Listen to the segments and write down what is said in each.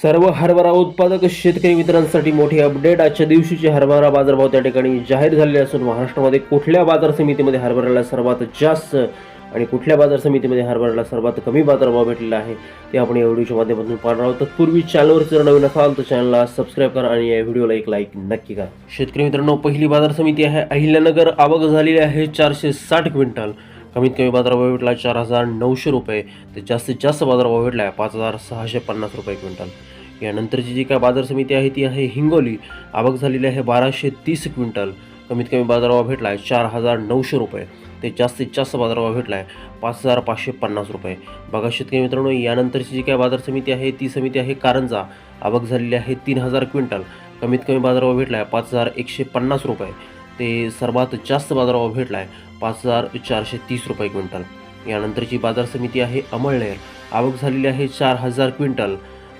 सर्व हरभरा उत्पादक शेतकरी मित्रांसाठी मोठी अपडेट आजच्या दिवशीचे हरभरा बाजारभाव त्या ठिकाणी जाहीर झाले असून महाराष्ट्रामध्ये कुठल्या बाजार समितीमध्ये हरभऱ्याला सर्वात जास्त आणि कुठल्या बाजार समितीमध्ये हरभऱ्याला सर्वात कमी बाजारभाव भेटलेला आहे ते आपण या व्हिडिओच्या माध्यमातून पाहणार आहोत. तत्पूर्वी चॅनलवर जर नवीन असाल तर चॅनलला सबस्क्राईब करा आणि या व्हिडिओला एक लाईक नक्की करा. शेतकरी मित्रांनो पहिली बाजार समिती आहे अहिल्यानगर. आवक झालेली आहे चारशे साठ क्विंटल. कमीत कमी बाजारभाव भेटला चार हजार नऊशे रुपये ते जास्तीत जास्त बाजारभाव भेटला आहे पाच हजार सहाशे पन्नास रुपये क्विंटल. यानंतरची जी काय बाजार समिती आहे ती आहे हिंगोली. आवक झालेली आहे बाराशे तीस क्विंटल. कमीत कमी बाजारभाव भेटला आहे चार हजार नऊशे रुपये. ते जास्तीत जास्त बाजारभाव भेटला आहे पाच हजार पाचशे पन्नास रुपये. बघा शेतकरी मित्रांनो यानंतरची जी काय बाजार समिती आहे ती समिती आहे कारंजा. आवक झालेली आहे तीन हजार क्विंटल. कमीत कमी बाजारभाव भेटला आहे पाच हजार एकशे पन्नास रुपये. ते सर्वात जास्त बाजारभाव भेटला आहे पाच हजार चारशे तीस रुपये क्विंटल. यानंतरची बाजार समिती आहे अमळनेर आवक झालेली आहे चार हजार क्विंटल.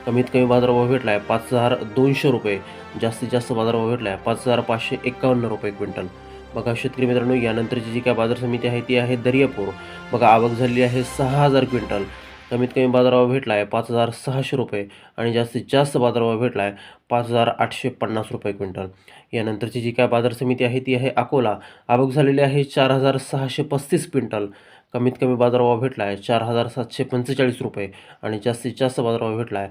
कमीत कमी बाजारभाव भेटला आहे पाच हजार दोनशे रुपये. जास्तीत जास्त बाजारभाव भेटला आहे पाच हजार पाचशे एकावन्न रुपये क्विंटल. बघा शेतकरी मित्रांनो यानंतरची जी काय बाजार समिती आहे ती आहे दर्यापूर. बघा आवक झालेली आहे सहा हजार क्विंटल. कमीत कमी बाजारभाव भेटला आहे पाच हजार सहाशे रुपये आणि जास्तीत जास्त बाजारभाव भेटला आहे पाच हजार आठशे पन्नास रुपये क्विंटल. यानंतरची जी काय बाजार समिती आहे ती आहे अकोला. आवक झालेली आहे चार हजार सहाशे पस्तीस क्विंटल. कमीत कमी बाजारभाव भेटला आहे चार हजार सातशे पंचेचाळीस रुपये आणि जास्तीत जास्त बाजारभाव भेटला आहे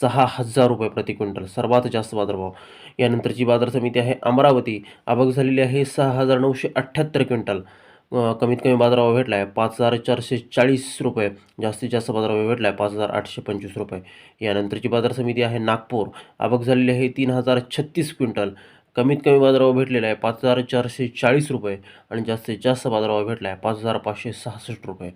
सहा हजार रुपये प्रति क्विंटल सर्वात जास्त बाजारभाव. यानंतरची बाजार समिती आहे अमरावती. आवक झालेली आहे सहा हजार नऊशे अठ्ठ्याहत्तर क्विंटल. कमीत कमी बाजारभाव भेटला आहे पाच हजार चारशे चाळीस रुपये. जास्तीत जास्त बाजारावर भेटला आहे पाच हजार आठशे पंचवीस रुपये. यानंतरची बाजार समिती आहे नागपूर. आवक झालेली आहे तीन हजार छत्तीस क्विंटल. कमीत कमी बाजारभाव भेटलेला आहे पाच हजार चारशे चाळीस रुपये आणि जास्तीत जास्त बाजारभाव भेटला आहे पाच हजार पाचशे सहासष्ट रुपये.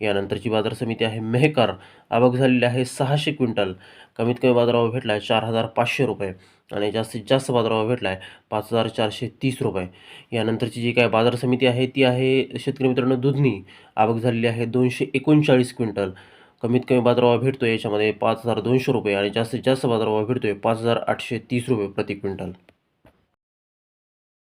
यानंतरची बाजार समिती आहे मेहकर. आवक झालेली आहे सहाशे क्विंटल. कमीत कमी बाजारभाव भेटला आहे चार हजार पाचशे रुपये आणि जास्तीत जास्त बाजारभाव भेटला आहे पाच हजार चारशे तीस रुपये. यानंतरची जी काय बाजार समिती आहे ती आहे शेतकरी मित्रांनो दुधनी. आवक झालेली आहे दोनशे एकोणचाळीस क्विंटल. कमीत कमी बाजारभाव भेटतो याच्यामध्ये पाच हजार दोनशे रुपये आणि जास्तीत जास्त बाजारभाव भेटतो आहे पाच हजार आठशे तीस रुपये प्रति क्विंटल.